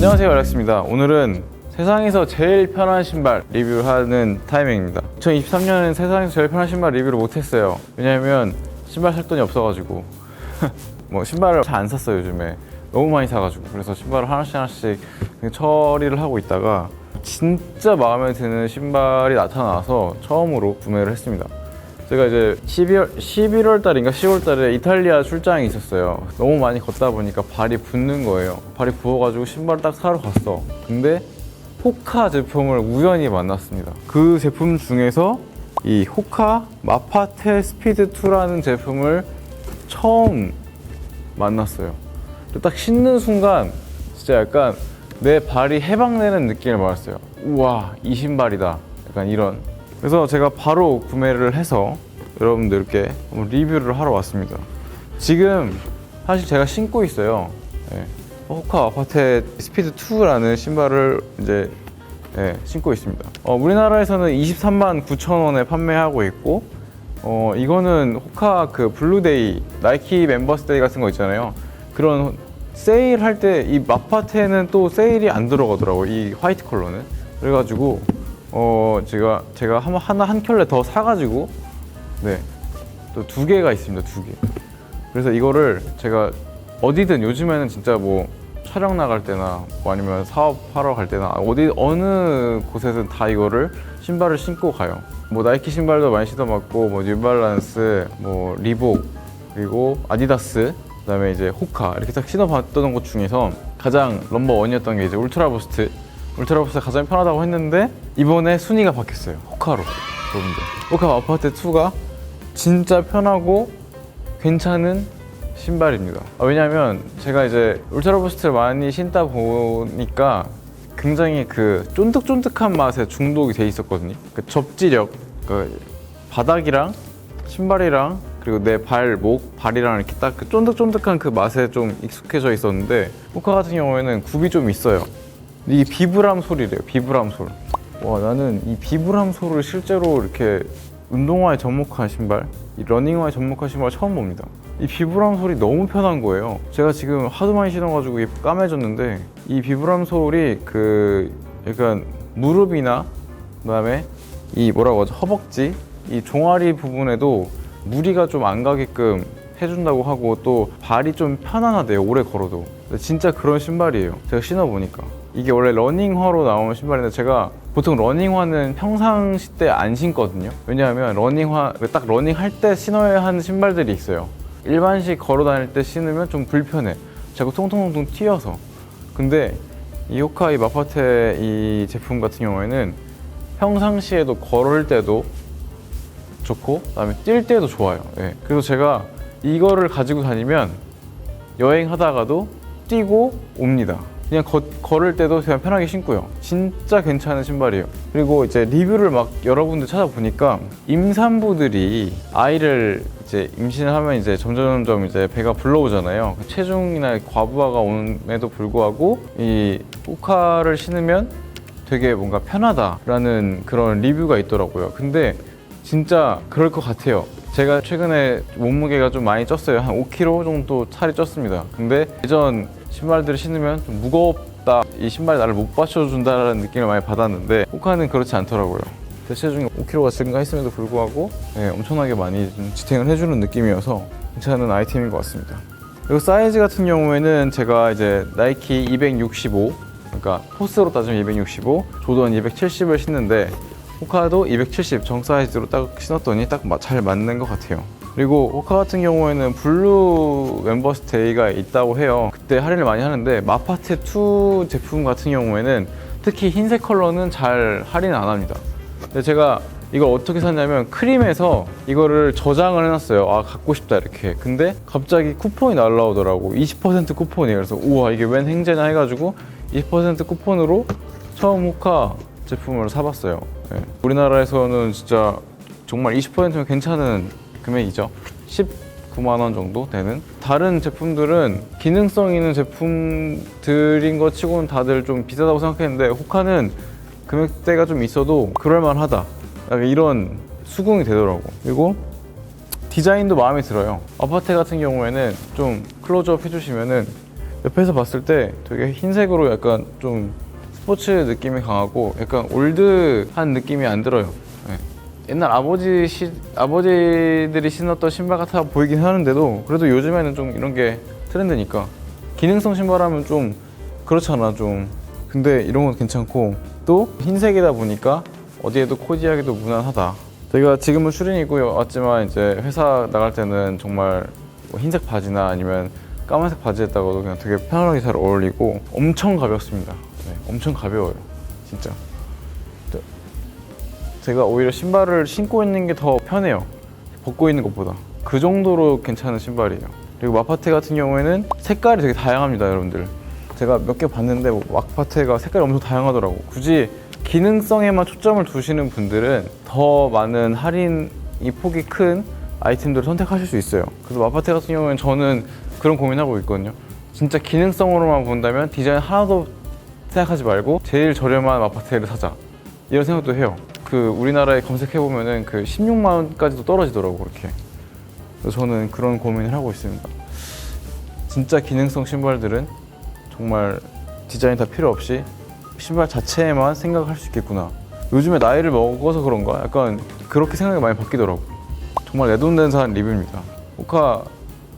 안녕하세요 알렉스입니다. 오늘은 세상에서 제일 편한 신발 리뷰를 하는 타이밍입니다. 2023년엔 세상에서 제일 편한 신발 리뷰를 못했어요. 왜냐면 신발 살 돈이 없어가지고. 뭐 신발을 잘 안 샀어요 요즘에. 너무 많이 사가지고. 그래서 신발을 하나씩 하나씩 처리를 하고 있다가 진짜 마음에 드는 신발이 나타나서 처음으로 구매를 했습니다 제가 이제 12월, 11월 달인가 10월 달에 이탈리아 출장이 있었어요. 너무 많이 걷다 보니까 발이 붓는 거예요. 발이 부어가지고 신발을 딱 사러 갔어. 근데 호카 제품을 우연히 만났습니다. 그 제품 중에서 이 호카 마파테 스피드 2라는 제품을 처음 만났어요. 딱 신는 순간 진짜 약간 내 발이 해방되는 느낌을 받았어요. 우와, 이 신발이다. 약간 이런. 그래서 제가 바로 구매를 해서 여러분들께 리뷰를 하러 왔습니다. 지금 사실 제가 신고 있어요. 예. 호카 아파트 스피드 2라는 신발을 이제 예, 신고 있습니다. 어, 우리나라에서는 23만 9천 원에 판매하고 있고, 어, 이거는 호카 그 블루데이, 나이키 멤버스데이 같은 거 있잖아요. 그런 세일 할 때 이 마파테는 또 세일이 안 들어가더라고요. 이 화이트 컬러는. 그래가지고, 어, 제가, 제가 한- 하나 한 켤레 더 사가지고, 네. 또 두 개가 있습니다. 두 개. 그래서 이거를 제가 어디든 요즘에는 진짜 뭐 촬영 나갈 때나 뭐 아니면 사업하러 갈 때나 어디 어느 곳에든 다 이거를 신발을 신고 가요. 뭐 나이키 신발도 많이 신어봤고 뭐 뉴발란스, 뭐 리복 그리고 아디다스 그다음에 이제 호카 이렇게 딱 신어봤던 것 중에서 가장 넘버 원이었던 게 이제 울트라 부스트. 울트라 부스트가 가장 편하다고 했는데 이번에 순위가 바뀌었어요. 호카로 여러분들. 호카 아파트 2가 진짜 편하고 괜찮은 신발입니다. 아, 왜냐면 제가 이제 울트라 부스트를 많이 신다 보니까 굉장히 그 쫀득쫀득한 맛에 중독이 돼 있었거든요. 그 접지력, 그 바닥이랑 신발이랑 그리고 내 발 목, 발이랑 이렇게 딱 그 쫀득쫀득한 그 맛에 좀 익숙해져 있었는데 호카 같은 경우에는 굽이 좀 있어요. 이게 비브람 소리래요. 비브람 소리. 와 나는 이 비브람 소리를 실제로 이렇게 운동화에 접목한 신발, 이 러닝화에 접목한 신발 처음 봅니다. 이 비브람 소리 너무 편한 거예요. 제가 지금 하도 많이 신어가지고 이게 까매졌는데 이 비브람 소리 그 약간 무릎이나 그다음에 이 뭐라고 하죠 허벅지 이 종아리 부분에도 무리가 좀 안 가게끔 해준다고 하고 또 발이 좀 편안하대요 오래 걸어도 진짜 그런 신발이에요 제가 신어보니까 이게 원래 러닝화로 나오는 신발인데 제가 보통 러닝화는 평상시 때 안 신거든요 왜냐하면 러닝화 딱 러닝 할 때 신어야 하는 신발들이 있어요 일반식 걸어 다닐 때 신으면 좀 불편해 자꾸 통통통통 튀어서 근데 이 호카이 마파테 이 제품 같은 경우에는 평상시에도 걸을 때도 좋고 그다음에 뛸 때도 좋아요. 예. 그래서 제가 이거를 가지고 다니면 여행하다가도 뛰고 옵니다. 그냥 거- 걸을 때도 그냥 편하게 신고요. 진짜 괜찮은 신발이에요. 그리고 이제 리뷰를 막 여러분들 찾아보니까 임산부들이 아이를 이제 임신을 하면 이제 점점점 이제 배가 불러오잖아요. 체중이나 과부하가 오는에도 불구하고 이 호카를 신으면 되게 뭔가 편하다라는 그런 리뷰가 있더라고요. 근데 진짜 그럴 것 같아요. 제가 최근에 몸무게가 좀 많이 쪘어요. 한 5kg 정도 살이 쪘습니다. 근데 예전 신발들을 신으면 좀 무겁다. 이 신발이 나를 못 받쳐준다는 느낌을 많이 받았는데 호카는 그렇지 않더라고요. 제 체중이 5kg가 증가했음에도 불구하고 네, 엄청나게 많이 좀 지탱을 해주는 느낌이어서 괜찮은 아이템인 것 같습니다. 그리고 사이즈 같은 경우에는 제가 이제 나이키 265 그러니까 포스로 따지면 265 조던 270을 신는데 호카도 270 정 사이즈로 딱 신었더니 딱 잘 맞는 것 같아요. 그리고 호카 같은 경우에는 블루 멤버스 데이가 있다고 해요. 그때 할인을 많이 하는데 마파테 2 제품 같은 경우에는 특히 흰색 컬러는 잘 할인 안 합니다. 근데 제가 이걸 어떻게 샀냐면 크림에서 이거를 저장을 해놨어요. 아 갖고 싶다 이렇게. 근데 갑자기 쿠폰이 날라오더라고. 20% 쿠폰이. 그래서 우와 이게 웬 행제냐 해가지고 20% 쿠폰으로 처음 호카 제품을 사봤어요. 예. 우리나라에서는 진짜 정말 20%면 괜찮은 금액이죠. 19만 원 정도 되는. 다른 제품들은 기능성 있는 제품들인 것 치고는 다들 좀 비싸다고 생각했는데 호카는 금액대가 좀 있어도 그럴만하다. 이런 수긍이 되더라고. 그리고 디자인도 마음에 들어요. 아파트 같은 경우에는 좀 클로즈업 해주시면은 옆에서 봤을 때 되게 흰색으로 약간 좀 스포츠 느낌이 강하고 약간 올드한 느낌이 안 들어요. 네. 옛날 아버지 시, 아버지들이 신었던 신발 같아 보이긴 하는데도 그래도 요즘에는 좀 이런 게 트렌드니까 기능성 신발하면 좀 그렇잖아 좀 근데 이런 건 괜찮고 또 흰색이다 보니까 어디에도 코디하기도 무난하다 제가 지금은 출연이고 왔지만 이제 회사 나갈 때는 정말 뭐 흰색 바지나 아니면 까만색 바지에다가도 그냥 되게 편하게 잘 어울리고 엄청 가볍습니다 네, 엄청 가벼워요 진짜 네. 제가 오히려 신발을 신고 있는 게 더 편해요. 벗고 있는 것보다. 그 정도로 괜찮은 신발이에요. 그리고 마파테 같은 경우에는 색깔이 되게 다양합니다, 여러분들. 제가 몇 개 봤는데 뭐 마파테가 색깔이 엄청 다양하더라고. 굳이 기능성에만 초점을 두시는 분들은 더 많은 할인이 폭이 큰 아이템들을 선택하실 수 있어요. 그래서 마파테 같은 경우에는 저는 그런 고민하고 있거든요. 진짜 기능성으로만 본다면 디자인 하나도 생각하지 말고 제일 저렴한 마파테를 사자. 이런 생각도 해요. 그 우리나라에 검색해 보면은 그 16만 원까지도 떨어지더라고 그렇게. 그래서 저는 그런 고민을 하고 있습니다. 진짜 기능성 신발들은 정말 디자인 다 필요 없이 신발 자체에만 생각할 수 있겠구나. 요즘에 나이를 먹어서 그런가? 약간 그렇게 생각이 많이 바뀌더라고. 정말 내돈낸산 리뷰입니다. 오카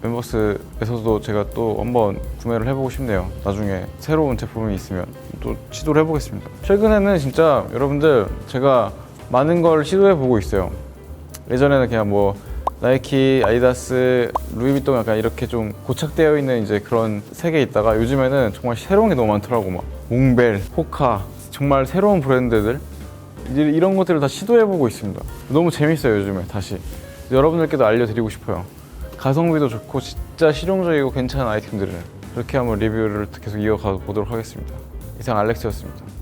멤버스에서도 제가 또 한번 구매를 해보고 싶네요. 나중에 새로운 제품이 있으면 또 시도를 해보겠습니다. 최근에는 진짜 여러분들 제가 많은 걸 시도해 보고 있어요. 예전에는 그냥 뭐 나이키, 아디다스, 루이비통 약간 이렇게 좀 고착되어 있는 이제 그런 세계에 있다가 요즘에는 정말 새로운 게 너무 많더라고 막 몽벨, 포카 정말 새로운 브랜드들 이런 것들을 다 시도해 보고 있습니다. 너무 재밌어요 요즘에 다시 여러분들께도 알려드리고 싶어요. 가성비도 좋고 진짜 실용적이고 괜찮은 아이템들을 그렇게 한번 리뷰를 계속 이어가 보도록 하겠습니다. 이상 알렉스였습니다.